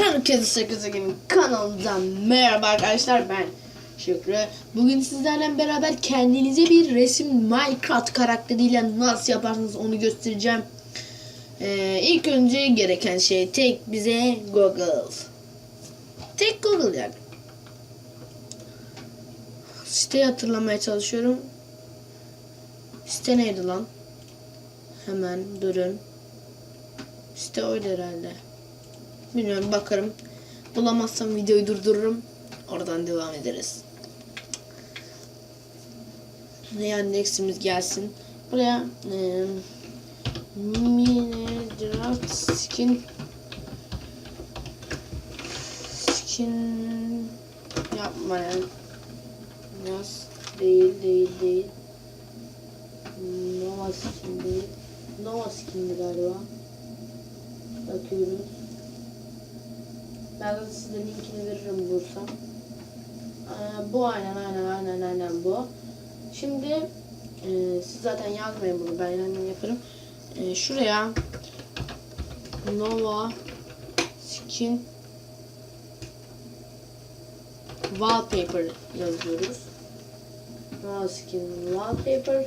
Herkese Şükrü Gaming kanalımıza merhaba arkadaşlar ben Şükrü. Bugün sizlerle beraber kendinize bir resim Minecraft karakteriyle nasıl yaparsınız onu göstereceğim. Ee, ilk önce gereken şey tek bize Google. Tek Google yani. Siteyi hatırlamaya çalışıyorum. Site neydi lan? Hemen durun. Site oydu herhalde. Bilmiyorum bakarım. Bulamazsam videoyu durdururum. Oradan devam ederiz. Yandex'imiz gelsin. Buraya e, Minecraft skin skin yapma yani. Yaz değil değil değil. Nova skin değil. Nova skin'di galiba. Bakıyoruz. Ben size linkini veririm bulursam. Bu aynen aynen aynen aynen bu. Şimdi e, siz zaten yazmayın bunu ben kendim yaparım. E, şuraya Nova Skin Wallpaper yazıyoruz. Nova Skin Wallpaper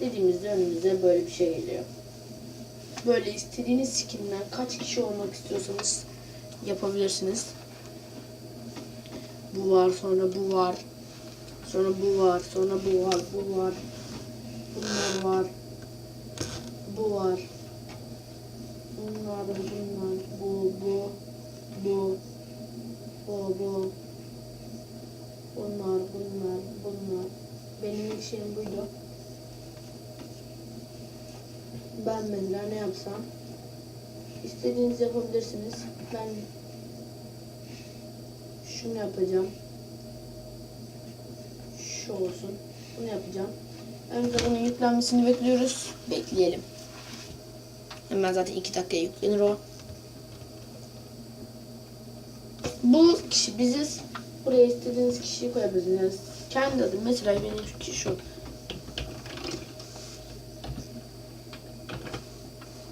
dediğimizde önümüze böyle bir şey geliyor. Böyle istediğiniz skinden kaç kişi olmak istiyorsanız yapabilirsiniz. Bu var, sonra bu var. Sonra bu var, sonra bu var, bu var. Bunlar var. Bu var. Bunlar, bunlar, bu, bu, bu, bu, bu. Bunlar, bunlar, bunlar. Benim ilk şeyim buydu. Ben mesela ne yapsam istediğiniz yapabilirsiniz. Ben şunu yapacağım. Şu olsun. Bunu yapacağım. Önce bunun yüklenmesini bekliyoruz. Bekleyelim. Hemen zaten iki dakikaya yüklenir o. Bu kişi biziz. Buraya istediğiniz kişiyi koyabilirsiniz. Kendi adım. Mesela benim kişi şu.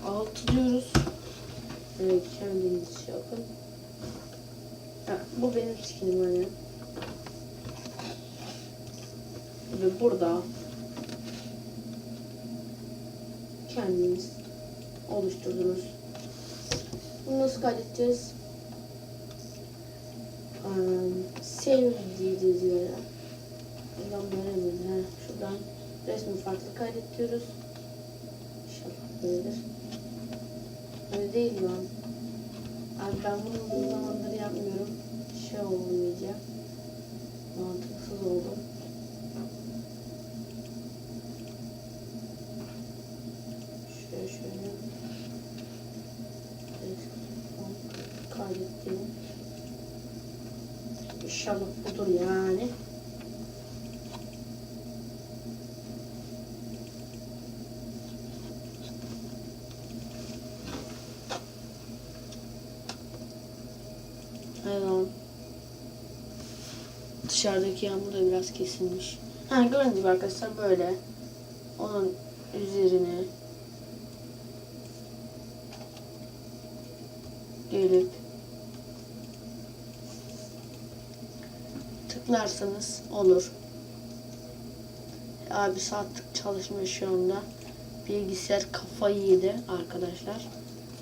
Altı diyoruz. Evet, kendiniz şey yapın. Ha, bu benim skinim hani. Ve burada kendiniz oluşturdunuz. Bunu nasıl kaydedeceğiz? Um, save diyeceğiz böyle. Buradan? Ha, şuradan resmi farklı kaydet diyoruz. İnşallah böyledir. Öyle değil lan. Abi ben bunu uzun zamandır yapmıyorum. Şey oldu iyice. Mantıksız oldum. Şöyle şöyle. Kaydettim. İnşallah budur yani. Dışarıdaki yağmur da biraz kesilmiş. Ha gördüğünüz gibi arkadaşlar böyle. Onun üzerine gelip tıklarsanız olur. Abi saatlik çalışmıyor şu anda. Bilgisayar kafayı yedi arkadaşlar.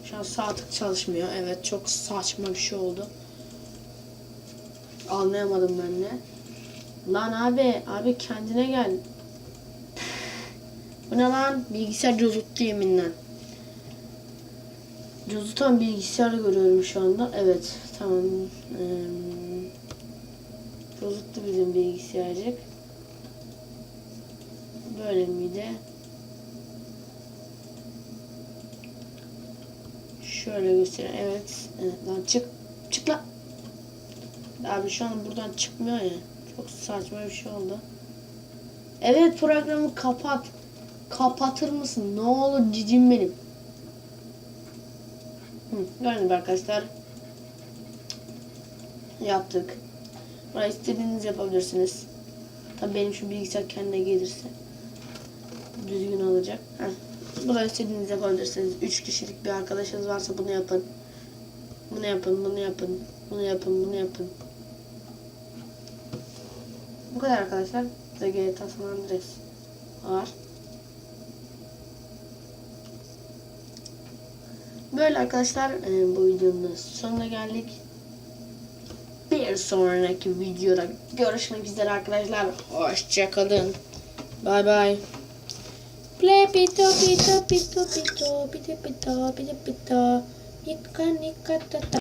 Şu an saatlik çalışmıyor. Evet çok saçma bir şey oldu. Anlayamadım ben de. Lan abi, abi kendine gel. Bu ne lan? Bilgisayar cozuttu yeminle. Cozutan bilgisayar görüyorum şu anda. Evet, tamam. Ee, cozuttu bizim bilgisayarcık. Böyle miydi? Şöyle göstereyim. Evet. evet lan çık. Çık lan. Abi şu an buradan çıkmıyor ya. Çok saçma bir şey oldu. Evet programı kapat. Kapatır mısın? Ne olur cicim benim. Hı, arkadaşlar. Yaptık. Burayı istediğiniz yapabilirsiniz. Tabii benim şu bilgisayar kendine gelirse düzgün olacak. Heh. Burayı istediğiniz yapabilirsiniz. 3 kişilik bir arkadaşınız varsa bunu yapın. Bunu yapın, bunu yapın, bunu yapın, bunu yapın. Bu kadar arkadaşlar. The GTA San Andreas var. Böyle arkadaşlar e, bu videonun sonuna geldik. Bir sonraki videoda görüşmek üzere arkadaşlar. Hoşçakalın. Bye bye. Play pito pito pito pito pito pito pito pito. Nika nika tata.